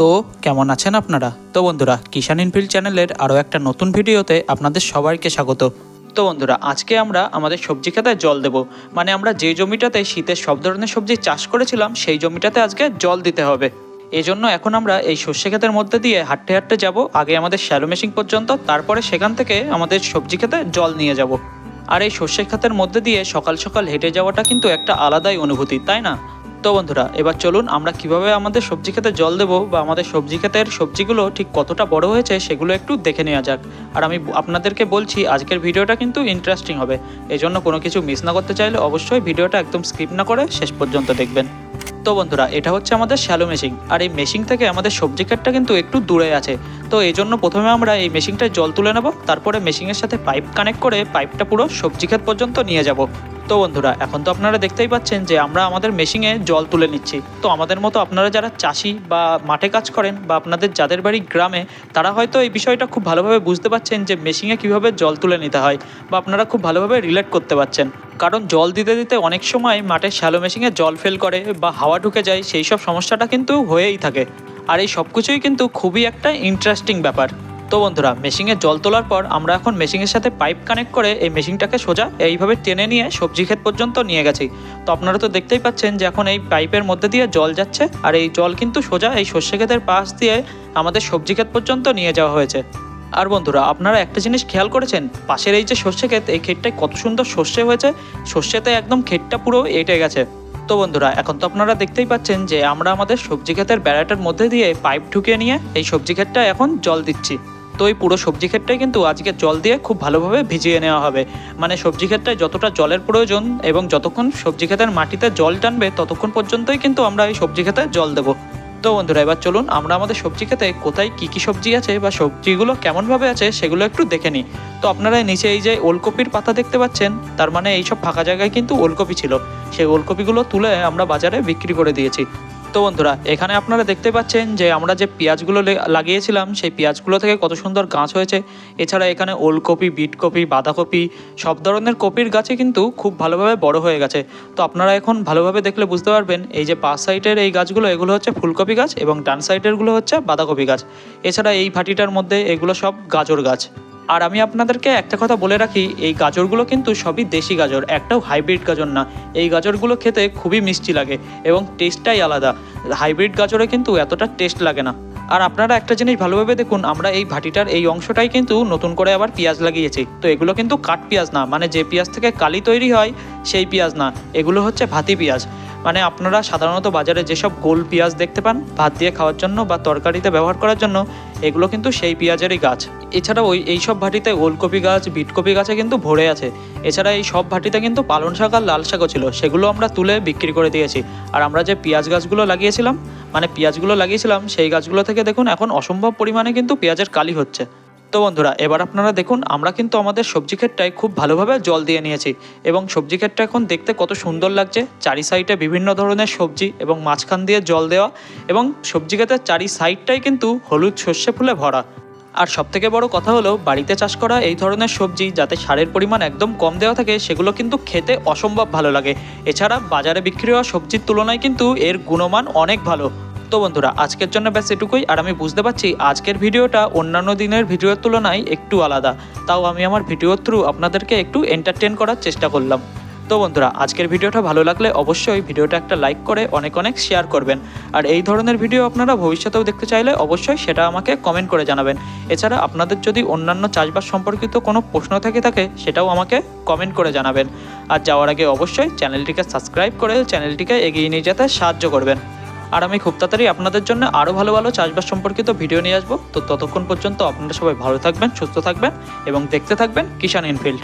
তো কেমন আছেন আপনারা? তো বন্ধুরা কিষান ইনফিল্ড চ্যানেলের আরও একটা নতুন ভিডিওতে আপনাদের সবাইকে স্বাগত। তো বন্ধুরা, আজকে আমরা আমাদের সবজি খেতে জল দেব। মানে আমরা যে জমিটাতে শীতের সব ধরনের সবজি চাষ করেছিলাম, সেই জমিটাতে আজকে জল দিতে হবে। এজন্য এখন আমরা এই শস্য ক্ষেতের মধ্যে দিয়ে হাঁটতে হাঁটতে যাব, আগে আমাদের শ্যালো মেশিন পর্যন্ত, তারপরে সেখান থেকে আমাদের সবজি খেতে জল নিয়ে যাব। আর এই শস্য খাতের মধ্যে দিয়ে সকাল সকাল হেঁটে যাওয়াটা কিন্তু একটা আলাদাই অনুভূতি, তাই না? তো বন্ধুরা, এবার চলুন আমরা কীভাবে আমাদের সবজি খেতে জল দেবো বা আমাদের সবজি ক্ষেতের সবজিগুলো ঠিক কতটা বড় হয়েছে সেগুলো একটু দেখে নেওয়া যাক। আর আমি আপনাদেরকে বলছি, আজকের ভিডিওটা কিন্তু ইন্টারেস্টিং হবে। এই জন্য কোনো কিছু মিস না করতে চাইলে অবশ্যই ভিডিওটা একদম স্কিপ না করে শেষ পর্যন্ত দেখবেন। তো বন্ধুরা, এটা হচ্ছে আমাদের শ্যালো মেশিন আর এই মেশিন থেকে আমাদের সবজি ক্ষেতটা কিন্তু একটু দূরে আছে। তো এই জন্য প্রথমে আমরা এই মেশিনটায় জল তুলে নেব, তারপরে মেশিনের সাথে পাইপ কানেক্ট করে পাইপটা পুরো সবজি ক্ষেত পর্যন্ত নিয়ে যাব। তো বন্ধুরা, এখন তো আপনারা দেখতেই পাচ্ছেন যে আমরা আমাদের মেশিনে জল তুলে নিচ্ছি। তো আমাদের মতো আপনারা যারা চাষি বা মাঠে কাজ করেন বা আপনাদের যাদের বাড়ি গ্রামে, তারা হয়তো এই বিষয়টা খুব ভালোভাবে বুঝতে পারছেন যে মেশিনে কীভাবে জল তুলে নিতে হয় বা আপনারা খুব ভালোভাবে রিলেট করতে পারছেন কারণ জল দিতে দিতে অনেক সময় মাঠে শ্যালো মেশিনে জল ফেল করে বা হাওয়া ঢুকে যায়, সেই সব সমস্যাটা কিন্তু হয়েই থাকে। আর এই সব কিছুই কিন্তু খুবই একটা ইন্টারেস্টিং ব্যাপার। তো বন্ধুরা মেশিনে জল তোলার পর আমরা এখন মেশিনের সাথে পাইপ কানেক্ট করে এই মেশিনটাকে সোজা এইভাবে টেনে নিয়ে সবজি ক্ষেত পর্যন্ত নিয়ে গেছি। তো আপনারা তো দেখতেই পাচ্ছেন যে এখন এই পাইপের মধ্যে দিয়ে জল যাচ্ছে আর এই জল কিন্তু সোজা এই শস্য ক্ষেতের পাশ দিয়ে আমাদের সবজি ক্ষেত পর্যন্ত নিয়ে যাওয়া হয়েছে। আর বন্ধুরা, আপনারা একটা জিনিস খেয়াল করেছেন? পাশের এই যে শস্য ক্ষেত, এই ক্ষেতটায় কত সুন্দর শস্যে হয়েছে। শস্যেতে একদম ক্ষেতটা পুরো এঁটে গেছে। তো বন্ধুরা, এখন তো আপনারা দেখতেই পাচ্ছেন যে আমরা আমাদের সবজি ক্ষেতের বেড়াটার মধ্যে দিয়ে পাইপ ঢুকিয়ে নিয়ে এই সবজি ক্ষেতটা এখন জল দিচ্ছি। তো এই পুরো সবজি ক্ষেতটাই কিন্তু আজকে জল দিয়ে খুব ভালোভাবে ভিজিয়ে নেওয়া হবে। মানে সবজি ক্ষেতটায় যতটা জলের প্রয়োজন এবং যতক্ষণ সবজি ক্ষেতের মাটিতে জল টানবে ততক্ষণ পর্যন্তই কিন্তু আমরা এই সবজি ক্ষেতে জল দেবো। তো বন্ধুরা, এবার চলুন আমরা আমাদের সবজি খেতে কোথায় কী কী সবজি আছে বা সবজিগুলো কেমনভাবে আছে সেগুলো একটু দেখে নিই। তো আপনারা নিচে এই যে ওলকপির পাতা দেখতে পাচ্ছেন, তার মানে এই সব ফাঁকা জায়গায় কিন্তু ওলকপি ছিল। সেই ওলকপিগুলো তুলে আমরা বাজারে বিক্রি করে দিয়েছি। তো বন্ধুরা, এখানে আপনারা দেখতে পাচ্ছেন যে আমরা যে পেঁয়াজগুলো লাগিয়েছিলাম, সেই পেঁয়াজগুলো থেকে কত সুন্দর গাছ হয়েছে। এছাড়া এখানে ওলকপি, বিটকপি, বাঁধাকপি, সব ধরনের কপির গাছে কিন্তু খুব ভালোভাবে বড় হয়ে গেছে। তো আপনারা এখন ভালোভাবে দেখলে বুঝতে পারবেন, এই যে পাঁচ সাইডের এই গাছগুলো, এগুলো হচ্ছে ফুলকপি গাছ এবং ডান সাইডেরগুলো হচ্ছে বাঁধাকপি গাছ। এছাড়া এই ভাটিটার মধ্যে এগুলো সব গাজর গাছ। আর আমি আপনাদেরকে একটা কথা বলে রাখি, এই গাজরগুলো কিন্তু সবই দেশি গাজর, একটাও হাইব্রিড গাজর না। এই গাজরগুলো খেতে খুবই মিষ্টি লাগে এবং টেস্টটাই আলাদা। হাইব্রিড গাজরে কিন্তু এতটা টেস্ট লাগে না। আর আপনারা একটা জিনিস ভালোভাবে দেখুন, আমরা এই ভাটিটার এই অংশটাই কিন্তু নতুন করে আবার পেঁয়াজ লাগিয়েছি। তো এগুলো কিন্তু কাঠ পেঁয়াজ না মানে যে পেঁয়াজ থেকে কালি তৈরি হয়, সেই পেঁয়াজ না। এগুলো হচ্ছে ভাতি পেঁয়াজ। মানে আপনারা সাধারণত বাজারে যেসব গোল পেঁয়াজ দেখতে পান, ভাত দিয়ে খাওয়ার জন্য বা তরকারিতে ব্যবহার করার জন্য এগুলো কিন্তু সেই পেঁয়াজেরই গাছ। এছাড়া ওই এইসব ভাটিতে ওলকপি গাছ, বিটকপি গাছে কিন্তু ভরে আছে। এছাড়া এই সব ভাটিতে কিন্তু পালন শাক আর লাল শাকও ছিল। সেগুলো আমরা তুলে বিক্রি করে দিয়েছি। আর আমরা যে পেঁয়াজ গাছগুলো লাগিয়েছিলাম মানে পেঁয়াজগুলো লাগিয়েছিলাম, সেই গাছগুলো থেকে দেখুন এখন অসম্ভব পরিমাণে কিন্তু পেঁয়াজের কালি হচ্ছে। তো বন্ধুরা, এবার আপনারা দেখুন, আমরা কিন্তু আমাদের সবজি ক্ষেতটায় খুব ভালোভাবে জল দিয়ে নিয়েছি এবং সবজি ক্ষেতটা এখন দেখতে কত সুন্দর লাগছে। চারি সাইডে বিভিন্ন ধরনের সবজি এবং মাঝখান দিয়ে জল দেওয়া এবং সবজি ক্ষেতের চারি সাইডটাই কিন্তু হলুদ সর্ষে ফুলে ভরা। আর সবথেকে বড় কথা হলো, বাড়িতে চাষ করা এই ধরনের সবজি যাতে সারের পরিমাণ একদম কম দেওয়া থাকে, সেগুলো কিন্তু খেতে অসম্ভব ভালো লাগে। এছাড়া বাজারে বিক্রি হওয়া সবজির তুলনায় কিন্তু এর গুণমান অনেক ভালো। তো বন্ধুরা, আজকের জন্য ব্যাস এটুকুই। আর আমি বুঝতে পারছি আজকের ভিডিওটা অন্যান্য দিনের ভিডিওর তুলনায় একটু আলাদা। তাও আমি আমার ভিডিওর থ্রু আপনাদেরকে একটু এন্টারটেন করার চেষ্টা করলাম। তো বন্ধুরা, আজকের ভিডিওটা ভালো লাগলে অবশ্যই ভিডিওটা একটা লাইক করে অনেক অনেক শেয়ার করবেন। আর এই ধরনের ভিডিও আপনারা ভবিষ্যতেও দেখতে চাইলে অবশ্যই সেটা আমাকে কমেন্ট করে জানাবেন। এছাড়া আপনাদের যদি অন্যান্য চাষবাস সম্পর্কিত কোনো প্রশ্ন থেকে থাকে, সেটাও আমাকে কমেন্ট করে জানাবেন। আর যাওয়ার আগে অবশ্যই চ্যানেলটিকে সাবস্ক্রাইব করে চ্যানেলটিকে এগিয়ে নিয়ে যেতে সাহায্য করবেন। আর আমি খুব তাড়াতাড়ি আপনাদের জন্য আরও ভালো ভালো চাষবাস সম্পর্কিত ভিডিও নিয়ে আসব। তো ততক্ষণ পর্যন্ত আপনারা সবাই ভালো থাকবেন, সুস্থ থাকবেন এবং দেখতে থাকবেন কিষান ইনফিল্ড